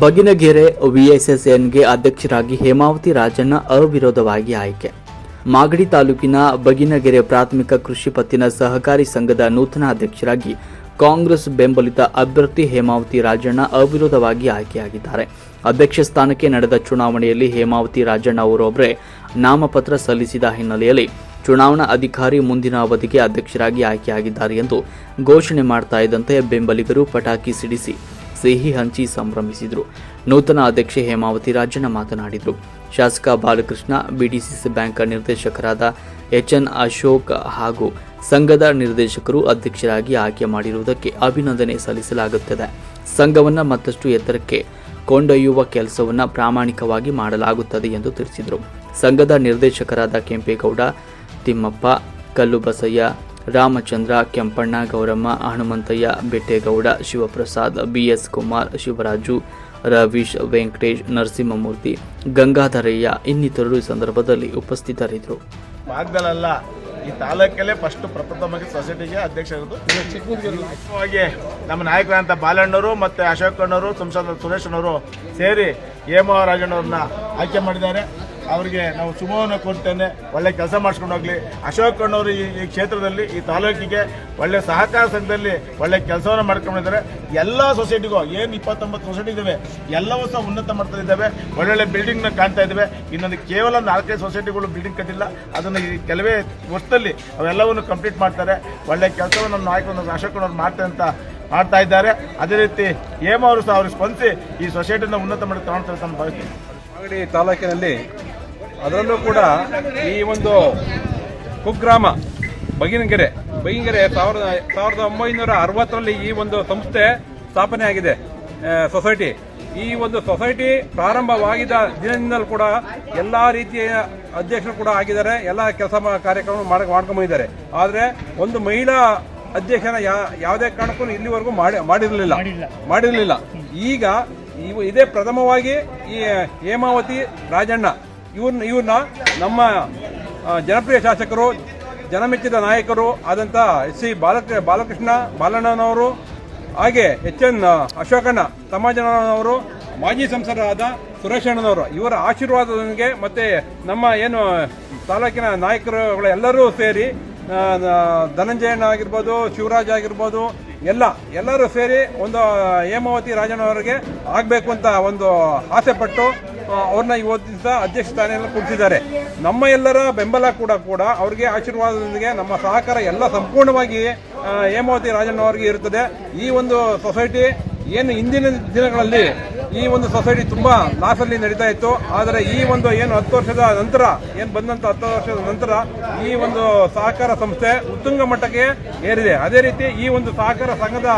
ಬಗಿನಗೆರೆ ವಿಎಸ್ಎಸ್ಎನ್ಗೆ ಅಧ್ಯಕ್ಷರಾಗಿ ಹೇಮಾವತಿ ರಾಜಣ್ಣ ಅವಿರೋಧವಾಗಿ ಆಯ್ಕೆ. ಮಾಗಡಿ ತಾಲೂಕಿನ ಬಗಿನಗೆರೆ ಪ್ರಾಥಮಿಕ ಕೃಷಿ ಪತ್ತಿನ ಸಹಕಾರಿ ಸಂಘದ ನೂತನ ಅಧ್ಯಕ್ಷರಾಗಿ ಕಾಂಗ್ರೆಸ್ ಬೆಂಬಲಿತ ಅಭ್ಯರ್ಥಿ ಹೇಮಾವತಿ ರಾಜಣ್ಣ ಅವಿರೋಧವಾಗಿ ಆಯ್ಕೆಯಾಗಿದ್ದಾರೆ. ಅಧ್ಯಕ್ಷ ಸ್ಥಾನಕ್ಕೆ ನಡೆದ ಚುನಾವಣೆಯಲ್ಲಿ ಹೇಮಾವತಿ ರಾಜಣ್ಣ ಅವರೊಬ್ಬರೇ ನಾಮಪತ್ರ ಸಲ್ಲಿಸಿದ ಹಿನ್ನೆಲೆಯಲ್ಲಿ ಚುನಾವಣಾ ಅಧಿಕಾರಿ ಮುಂದಿನ ಅವಧಿಗೆ ಅಧ್ಯಕ್ಷರಾಗಿ ಆಯ್ಕೆಯಾಗಿದ್ದಾರೆ ಎಂದು ಘೋಷಣೆ ಮಾಡ್ತಾ ಇದ್ದಂತೆ ಬೆಂಬಲಿಗರು ಪಟಾಕಿ ಸಿಡಿಸಿ ಸಿಹಿ ಹಂಚಿ ಸಂಭ್ರಮಿಸಿದರು. ನೂತನ ಅಧ್ಯಕ್ಷೆ ಹೇಮಾವತಿ ರಾಜಣ್ಣ ಮಾತನಾಡಿದರು. ಶಾಸಕ ಬಾಲಕೃಷ್ಣ, ಬಿಡಿಸಿಸಿ ಬ್ಯಾಂಕ್ ನಿರ್ದೇಶಕರಾದ ಎಚ್ ಎನ್ ಅಶೋಕ್ ಹಾಗೂ ಸಂಘದ ನಿರ್ದೇಶಕರು ಅಧ್ಯಕ್ಷರಾಗಿ ಆಯ್ಕೆ ಮಾಡಿರುವುದಕ್ಕೆ ಅಭಿನಂದನೆ ಸಲ್ಲಿಸಲಾಗುತ್ತದೆ. ಸಂಘವನ್ನು ಮತ್ತಷ್ಟು ಎತ್ತರಕ್ಕೆ ಕೊಂಡೊಯ್ಯುವ ಕೆಲಸವನ್ನು ಪ್ರಾಮಾಣಿಕವಾಗಿ ಮಾಡಲಾಗುತ್ತದೆ ಎಂದು ತಿಳಿಸಿದರು. ಸಂಘದ ನಿರ್ದೇಶಕರಾದ ಕೆಂಪೇಗೌಡ, ತಿಮ್ಮಪ್ಪ ಕಲ್ಲುಬಸಯ್ಯ ರಾಮಚಂದ್ರ, ಕೆಂಪಣ್ಣ, ಗೌರಮ್ಮ, ಹನುಮಂತಯ್ಯ, ಬೆಟ್ಟೇಗೌಡ, ಶಿವಪ್ರಸಾದ್, ಬಿಎಸ್ ಕುಮಾರ್, ಶಿವರಾಜು, ರವೀಶ್, ವೆಂಕಟೇಶ್, ನರಸಿಂಹಮೂರ್ತಿ, ಗಂಗಾಧರಯ್ಯ ಇನ್ನಿತರರು ಈ ಸಂದರ್ಭದಲ್ಲಿ ಉಪಸ್ಥಿತರಿದ್ದರು. ಭಾಗದಲ್ಲ ಈ ತಾಲೂಕಲ್ಲೇ ಫಸ್ಟ್ ಪ್ರಪ್ರಥಮವಾಗಿ ಸೊಸೈಟಿಗೆ ಅಧ್ಯಕ್ಷರದು ಮುಖ್ಯವಾಗಿ ನಮ್ಮ ನಾಯಕರಂತ ಬಾಲಣ್ಣವರು ಮತ್ತು ಅಶೋಕಣ್ಣವರು, ಸಂಸದ ಸುರೇಶಣ್ಣವರು ಸೇರಿ ಹೇಮರಾಜಣ್ಣವ್ರನ್ನ ಆಯ್ಕೆ ಮಾಡಿದ್ದಾರೆ. ಅವರಿಗೆ ನಾವು ಶುಭವನ್ನು ಕೊಡ್ತೇನೆ ಒಳ್ಳೆ ಕೆಲಸ ಮಾಡಿಸ್ಕೊಂಡು ಹೋಗ್ಲಿ. ಅಶೋಕ್ ಅಣ್ಣವರು ಈ ಕ್ಷೇತ್ರದಲ್ಲಿ, ಈ ತಾಲೂಕಿಗೆ ಒಳ್ಳೆ ಸಹಕಾರ ಸಂಘದಲ್ಲಿ ಒಳ್ಳೆ ಕೆಲಸವನ್ನು ಮಾಡ್ಕೊಂಡಿದ್ದಾರೆ. ಎಲ್ಲ ಸೊಸೈಟಿಗೂ, ಏನು ಇಪ್ಪತ್ತೊಂಬತ್ತು ಸೊಸೈಟಿ ಇದ್ದಾವೆ ಎಲ್ಲವೂ ಸಹ ಉನ್ನತ ಮಟ್ಟದಲ್ಲಿದ್ದಾವೆ ಒಳ್ಳೊಳ್ಳೆ ಬಿಲ್ಡಿಂಗ್ನ ಕಾಣ್ತಾ ಇದ್ದಾವೆ ಇನ್ನೊಂದು ಕೇವಲ ನಾಲ್ಕೈದು ಸೊಸೈಟಿಗಳು ಬಿಲ್ಡಿಂಗ್ ಕಟ್ಟಿಲ್ಲ. ಅದನ್ನು ಈ ಕೆಲವೇ ವರ್ಷದಲ್ಲಿ ಅವೆಲ್ಲವನ್ನು ಕಂಪ್ಲೀಟ್ ಮಾಡ್ತಾರೆ. ಒಳ್ಳೆ ಕೆಲಸವನ್ನು ನಮ್ಮ ನಾಯಕರು ಅಣ್ಣವ್ರು ಮಾಡ್ತಾರೆ ಅಂತ, ಮಾಡ್ತಾ ಇದ್ದಾರೆ. ಅದೇ ರೀತಿ ಹೇಮ ಅವರು ಸಹ ಅವ್ರಿಗೆ ಸ್ಪಂದಿಸಿ ಈ ಸೊಸೈಟಿನ ಉನ್ನತ ಮಟ್ಟಕ್ಕೆ ತಗೊಳ್ತಾರೆ ಅಂತ ಭಾವಿಸ್ತೀನಿ. ತಾಲೂಕಿನಲ್ಲಿ ಅದರಲ್ಲೂ ಕೂಡ ಈ ಒಂದು ಕುಗ್ರಾಮ ಬಗಿನಗೆರೆ ಬಗಿನಗೆರೆ ಸಾವಿರದ ಸಾವಿರದ ಒಂಬೈನೂರ ಅರವತ್ತರಲ್ಲಿ ಈ ಒಂದು ಸಂಸ್ಥೆ ಸ್ಥಾಪನೆ ಆಗಿದೆ ಸೊಸೈಟಿ ಈ ಒಂದು ಸೊಸೈಟಿ ಪ್ರಾರಂಭವಾಗಿದ್ದ ದಿನದಿಂದಲೂ ಕೂಡ ಎಲ್ಲ ರೀತಿಯ ಅಧ್ಯಕ್ಷರು ಕೂಡ ಆಗಿದ್ದಾರೆ ಎಲ್ಲ ಕೆಲಸ ಕಾರ್ಯಕ್ರಮ ಮಾಡಿ ಮಾಡ್ಕೊಂಬಂದಿದ್ದಾರೆ. ಆದರೆ ಒಂದು ಮಹಿಳಾ ಅಧ್ಯಕ್ಷನ ಯಾ ಯಾವುದೇ ಕಾರಣಕ್ಕೂ ಇಲ್ಲಿವರೆಗೂ ಮಾಡಿ ಮಾಡಿರಲಿಲ್ಲ. ಮಾಡಿರಲಿಲ್ಲ. ಈಗ ಇವು ಇದೇ ಪ್ರಥಮವಾಗಿ ಈ ಹೇಮಾವತಿ ರಾಜಣ್ಣ ಇವ್ರನ್ನ ಇವ್ರನ್ನ ನಮ್ಮ ಜನಪ್ರಿಯ ಶಾಸಕರು, ಜನಮೆಚ್ಚಿದ ನಾಯಕರು ಆದಂಥ ಎಸ್ ಸಿ ಬಾಲಕ, ಬಾಲಕೃಷ್ಣ ಬಾಲಣ್ಣನವರು, ಹಾಗೆ ಎಚ್ ಎನ್ ಅಶೋಕಣ್ಣ ತಮ್ಮಜನವರು ಮಾಜಿ ಸಂಸದರಾದ ಸುರೇಶಣ್ಣನವರು ಇವರ ಆಶೀರ್ವಾದದೊಂದಿಗೆ ಮತ್ತೆ ನಮ್ಮ ಏನು ತಾಲೂಕಿನ ನಾಯಕರುಗಳು ಎಲ್ಲರೂ ಸೇರಿ ಧನಂಜಯಣ್ಣ ಆಗಿರ್ಬೋದು, ಶಿವರಾಜ್ ಆಗಿರ್ಬೋದು, ಎಲ್ಲ, ಎಲ್ಲರೂ ಸೇರಿ ಒಂದು ಹೇಮಾವತಿ ರಾಜನವರಿಗೆ ಆಗಬೇಕು ಅಂತ ಒಂದು ಆಸೆ ಪಟ್ಟು ಅವ್ರನ್ನ ಇವತ್ತಿನ ಅಧ್ಯಕ್ಷ ಸ್ಥಾನದಲ್ಲಿ ಕೂರಿಸಿದ್ದಾರೆ. ನಮ್ಮ ಎಲ್ಲರ ಬೆಂಬಲ ಕೂಡ ಕೂಡ ಅವರಿಗೆ ಆಶೀರ್ವಾದದೊಂದಿಗೆ ನಮ್ಮ ಸಹಕಾರ ಎಲ್ಲ ಸಂಪೂರ್ಣವಾಗಿ ಹೇಮಾವತಿ ರಾಜಣ್ಣ ಅವರಿಗೆ ಇರುತ್ತದೆ. ಈ ಒಂದು ಸೊಸೈಟಿ ಏನು ಹಿಂದಿನ ದಿನಗಳಲ್ಲಿ ಈ ಒಂದು ಸೊಸೈಟಿ ತುಂಬಾ ಲಾಸಲ್ಲಿ ನಡೀತಾ ಇತ್ತು. ಆದರೆ ಈ ಒಂದು ಏನು ಹತ್ತು ವರ್ಷದ ನಂತರ, ಏನು ಬಂದಂತ ಹತ್ತು ವರ್ಷದ ನಂತರ ಈ ಒಂದು ಸಹಕಾರ ಸಂಸ್ಥೆ ಉತ್ತುಂಗ ಮಟ್ಟಕ್ಕೆ ಏರಿದೆ. ಅದೇ ರೀತಿ ಈ ಒಂದು ಸಹಕಾರ ಸಂಘದ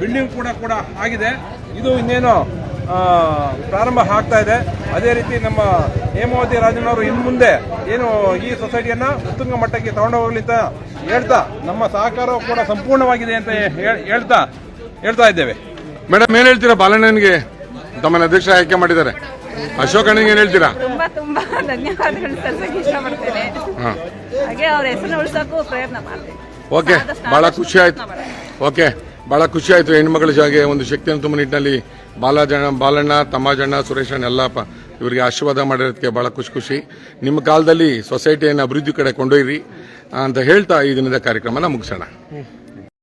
ಬಿಲ್ಡಿಂಗ್ ಕೂಡ ಕೂಡ ಆಗಿದೆ. ಇದು ಇನ್ನೇನು ಪ್ರಾರಂಭ ಆಗ್ತಾ ಇದೆ. ಅದೇ ರೀತಿ ನಮ್ಮ ಹೇಮಾವತಿ ರಾಜನವರು ಇನ್ನು ಮುಂದೆ ಏನು ಈ ಸೊಸೈಟಿಯನ್ನ ಉತ್ತುಂಗ ಮಟ್ಟಕ್ಕೆ ತಗೊಂಡು ಹೋಗಲಿ ಅಂತ ಹೇಳ್ತಾ ನಮ್ಮ ಸಹಕಾರ ಕೂಡ ಸಂಪೂರ್ಣವಾಗಿದೆ ಅಂತ ಹೇಳ್- ಹೇಳ್ತಾ ಹೇಳ್ತಾ ಇದ್ದೇವೆ. ಮೇಡಮ್ ಏನ್ ಹೇಳ್ತೀರಾ? ಬಾಲಣ್ಣನಿಗೆ ತಮ್ಮನ್ನು ಅಧ್ಯಕ್ಷ ಆಯ್ಕೆ ಮಾಡಿದ್ದಾರೆ. ಅಶೋಕ್ ಏನ್ ಹೇಳ್ತೀರಾ? ತುಂಬಾ ತುಂಬಾ ಧನ್ಯವಾದಗಳು ಸಲ್ಲಿಸಕ್ಕೆ ಇಷ್ಟಪಡ್ತೇನೆ. ಹಾಗೆ ಅವ್ರ ಹೆಸರು ಉಳಿಸೋಕ್ಕೂ ಪ್ರಯತ್ನ ಮಾಡ್ತೀನಿ. ಓಕೆ ಬಹಳ ಖುಷಿ ಆಯ್ತು. ಓಕೆ. ಬಹಳ ಖುಷಿ ಆಯ್ತು ಹೆಣ್ಮಗಳ ಜಾಗೆ ಒಂದು ಶಕ್ತಿಯನ್ನು ತುಂಬ ನಿಟ್ಟಿನಲ್ಲಿ ಬಾಲಾಜಣ್ಣ ಬಾಲಣ್ಣ, ತಮ್ಮಜಣ್ಣ ಸುರೇಶಣ್ಣ ಎಲ್ಲ ಪ- ಇವರಿಗೆ ಆಶೀರ್ವಾದ ಮಾಡಿರೋದಕ್ಕೆ ಭಾಳ ಖುಷಿ ಖುಷಿ. ನಿಮ್ಮ ಕಾಲದಲ್ಲಿ ಸೊಸೈಟಿಯನ್ನು ಅಭಿವೃದ್ಧಿ ಕಡೆ ಕೊಂಡೊಯ್ಯಿರಿ ಅಂತ ಹೇಳ್ತಾ ಈ ದಿನದ ಕಾರ್ಯಕ್ರಮನ ಮುಗಿಸೋಣ.